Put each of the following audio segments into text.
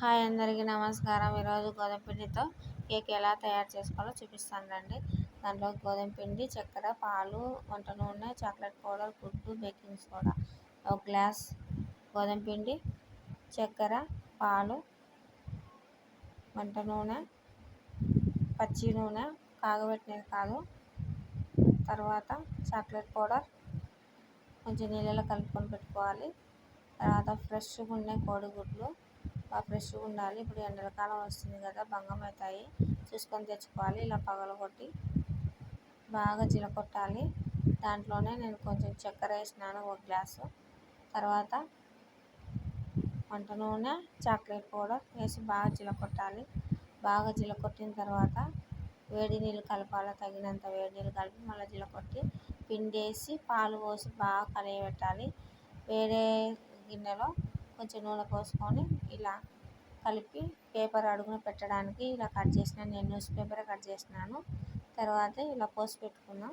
Hi అందరికీ నమస్కారం. ఈరోజు గోధుమ పిండితో కేక్ ఎలా తయారు చేసుకోవాలో చూపిస్తాను రండి దాంట్లో గోధుమ పిండి చక్కెర పాలు వంట నూనె చాక్లెట్ పౌడర్ గుడ్డు బేకింగ్ సోడా ఒక గ్లాస్ గోధుమ పిండి చక్కెర పాలు వంట నూనె పచ్చి నూనె కాగబెట్టినది కాదు తర్వాత చాక్లెట్ పౌడర్ కొంచెం నీళ్ళలో కలుపుకొని పెట్టుకోవాలి తర్వాత ఫ్రెష్గా ఉండే కోడిగుడ్లు బాగా ఫ్రెష్గా ఉండాలి. ఇప్పుడు ఎండలకాలం వస్తుంది కదా భంగం అవుతాయి. చూసుకొని తెచ్చుకోవాలి. ఇలా పగలగొట్టి బాగా జీలకొట్టాలి. దాంట్లోనే నేను కొంచెం చక్కెర వేసినాను ఒక గ్లాసు. తర్వాత వంట నూనె చాక్లెట్ పౌడర్ వేసి బాగా జీలకొట్టాలి. బాగా జీలకొట్టిన తర్వాత వేడి నీళ్ళు కలపాలి తగినంత వేడి నీళ్ళు కలిపి మళ్ళీ జీలకొట్టి పిండి వేసి పాలు పోసి బాగా కలయబెట్టాలి వేరే గిన్నెలో కొంచెం నూనె పోసుకొని ఇలా కలిపి పేపర్ అడుగున పెట్టడానికి ఇలా కట్ చేసిన నేను న్యూస్ పేపర్ కట్ చేసినాను. తర్వాత ఇలా పోసి పెట్టుకున్నాం.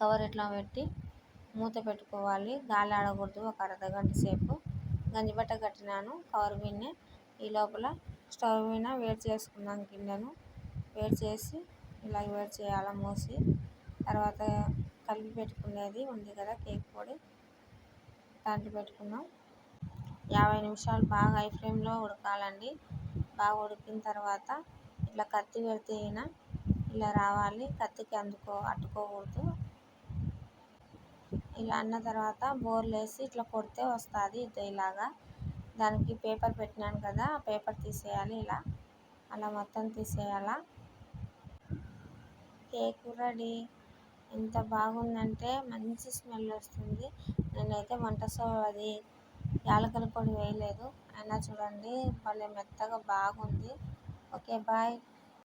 కవర్ ఇట్లా పెట్టి మూత పెట్టుకోవాలి. గాలి ఆడకూడదు ఒక అర్ధ గంట సేపు గంజిబట్ట కట్టినాను కవర్ మీదనే. ఈ లోపల స్టవ్ మీద వేడి చేసుకున్నాం గిన్నెను. వేడి చేసి ఇలా వేడి చేయాలి మూసి. తర్వాత కలిపి పెట్టుకునేది ఉంది కదా కేక్ పొడి. దాంట్లో పెట్టుకున్నాం. యాభై నిమిషాలు బాగా హై ఫ్లేమ్లో ఉడకాలండి. బాగా ఉడికిన తర్వాత ఇట్లా కత్తి పెడితే ఇలా రావాలి. కత్తికి అందుకో అట్టుకోకూడదు ఇలా అన్న తర్వాత బోర్లు వేసి ఇట్లా కొడితే వస్తుంది ఇలాగా. దానికి పేపర్ పెట్టినాను కదా పేపర్ తీసేయాలి ఇలా. అలా మొత్తం తీసేయాలా. Cake ready. ఎంత బాగుందంటే మంచి స్మెల్ వస్తుంది. నేనైతే వంట సో అది యాలకుల పొడి వేయలేదు. అయినా చూడండి భలే మెత్తగా బాగుంది. Okay bye.